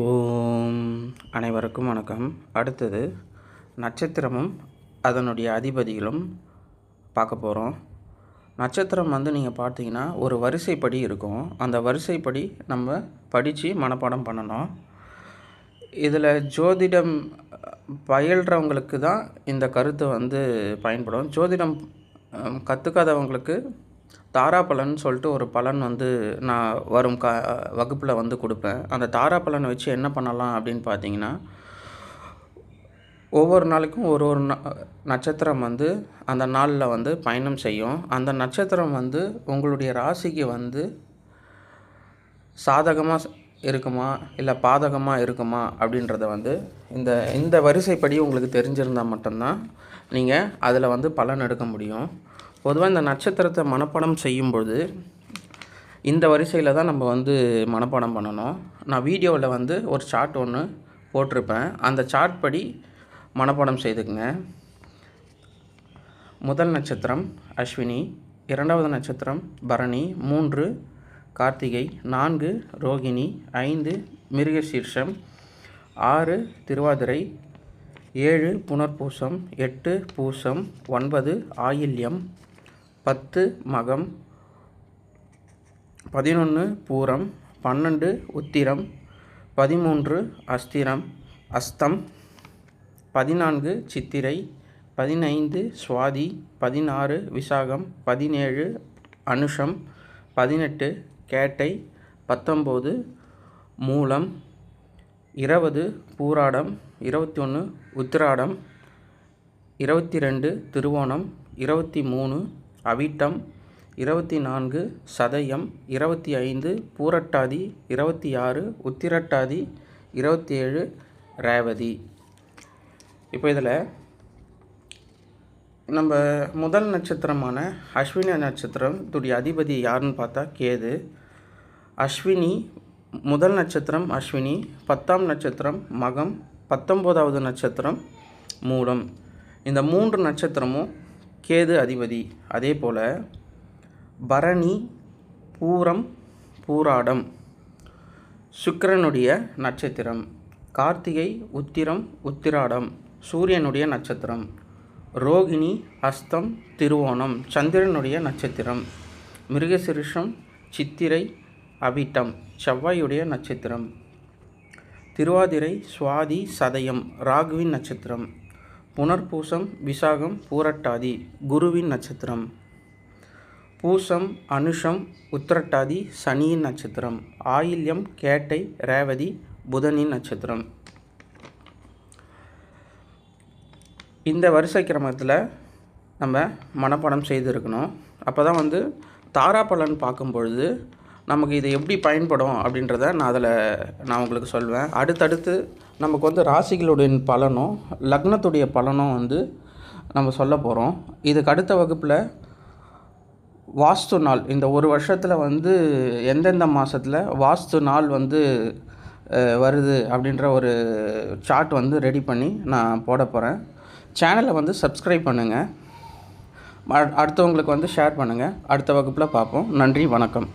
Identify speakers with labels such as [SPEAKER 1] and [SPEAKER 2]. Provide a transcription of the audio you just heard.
[SPEAKER 1] ஓம். அனைவருக்கும் வணக்கம். அடுத்தது நட்சத்திரமும் அதனுடைய அதிபதிகளும் பார்க்க போகிறோம் நட்சத்திரம் வந்து நீங்கள் பார்த்தீங்கன்னா ஒரு வரிசைப்படி இருக்கும். அந்த வரிசைப்படி நம்ம படித்து மனப்பாடம் பண்ணணும். இதில் ஜோதிடம் பயில்றவங்களுக்கு தான் இந்த கருத்து வந்து பயன்படும். ஜோதிடம் கற்றுக்காதவங்களுக்கு தாராப்பலன் சொல்லிட்டு ஒரு பலன் வந்து நான் வரும் க வகுப்பில் வந்து கொடுப்பேன். அந்த தாராப்பலனை வச்சு என்ன பண்ணலாம் அப்படின்னு பார்த்தீங்கன்னா ஒவ்வொரு நாளைக்கும் ஒரு ஒரு ந நட்சத்திரம் வந்து அந்த நாளில் வந்து பயணம் செய்யும். அந்த நட்சத்திரம் வந்து உங்களுடைய ராசிக்கு வந்து சாதகமாக இருக்குமா இல்லை பாதகமாக இருக்குமா அப்படின்றத வந்து இந்த இந்த வரிசைப்படி உங்களுக்கு தெரிஞ்சிருந்தால் மட்டும்தான் நீங்கள் அதில் வந்து பலன் எடுக்க முடியும். பொதுவாக இந்த நட்சத்திரத்தை மனப்பாடம் செய்யும்பொழுது இந்த வரிசையில் தான் நம்ம வந்து மனப்பாடம் பண்ணணும். நான் வீடியோவில் வந்து ஒரு சார்ட் ஒன்று போட்டிருப்பேன். அந்த சார்ட் படி மனப்பாடம் செய்துக்குங்க. முதல் நட்சத்திரம் அஸ்வினி இரண்டாவது நட்சத்திரம் பரணி மூன்று கார்த்திகை நான்கு ரோகிணி ஐந்து மிருகசீர்ஷம் ஆறு திருவாதிரை ஏழு புனர்பூசம் எட்டு பூசம் ஒன்பது ஆயில்யம் பத்து மகம் பதினொன்று பூரம் பன்னெண்டு உத்திரம் பதிமூன்று அஸ்திரம் அஸ்தம் பதினான்கு சித்திரை பதினைந்து சுவாதி பதினாறு விசாகம் பதினேழு அனுஷம் பதினெட்டு கேட்டை பத்தொம்போது மூலம் இருபது பூராடம் இருபத்தி ஒன்று உத்திராடம் இருபத்தி ரெண்டு திருவோணம் இருபத்தி மூணு அவிட்டம் இருபத்தி நான்கு சதயம் இருபத்தி ஐந்து பூரட்டாதி இருபத்தி ஆறு உத்திரட்டாதி இருபத்தி ஏழு ரேவதி. இப்போ இதில் நம்ம முதல் நட்சத்திரமான அஸ்வினி நட்சத்திரம் துடைய அதிபதி யாருன்னு பார்த்தா கேது. அஸ்வினி முதல் நட்சத்திரம் அஸ்வினி பத்தாம் நட்சத்திரம் மகம் பத்தொம்போதாவது நட்சத்திரம் மூலம் இந்த மூன்று நட்சத்திரமும் கேது அதிபதி. அதே போல் பரணி பூரம் பூராடம். சுக்கிரனுடைய நட்சத்திரம். கார்த்திகை உத்திரம் உத்திராடம். சூரியனுடைய நட்சத்திரம். ரோகிணி அஸ்தம் திருவோணம். சந்திரனுடைய நட்சத்திரம். மிருகசிருஷம் சித்திரை அவிட்டம். செவ்வாயுடைய நட்சத்திரம். திருவாதிரை சுவாதி சதயம். ராகுவின் நட்சத்திரம். புனர்பூசம் விசாகம் பூரட்டாதி குருவின் நட்சத்திரம். பூசம் அனுஷம் உத்திரட்டாதி சனியின் நட்சத்திரம். ஆயில்யம் கேட்டை ரேவதி புதனின் நட்சத்திரம். இந்த வரிசை கிரமத்தில் நம்ம மனப்பாடம் செய்திருக்கணும். அப்போ தான் வந்து தாராபலன் பார்க்கும் பொழுது நமக்கு இது எப்படி பயன்படும் அப்படின்றத நான் அதில் நான் உங்களுக்கு சொல்வேன். அடுத்தடுத்து நமக்கு வந்து ராசிகளுடைய பலனும் லக்னத்துடைய பலனும் வந்து நம்ம சொல்ல போகிறோம் இதுக்கு அடுத்த வகுப்பில் வாஸ்து நாள். இந்த ஒரு வருஷத்தில் வந்து எந்தெந்த மாதத்தில் வாஸ்து நாள் வந்து வருது அப்படின்ற ஒரு சார்ட் வந்து ரெடி பண்ணி நான் போட போகிறேன் சேனலை வந்து சப்ஸ்கிரைப் பண்ணுங்கள் அடுத்தவங்களுக்கு வந்து ஷேர் பண்ணுங்கள் அடுத்த வகுப்பில் பார்ப்போம். நன்றி வணக்கம்.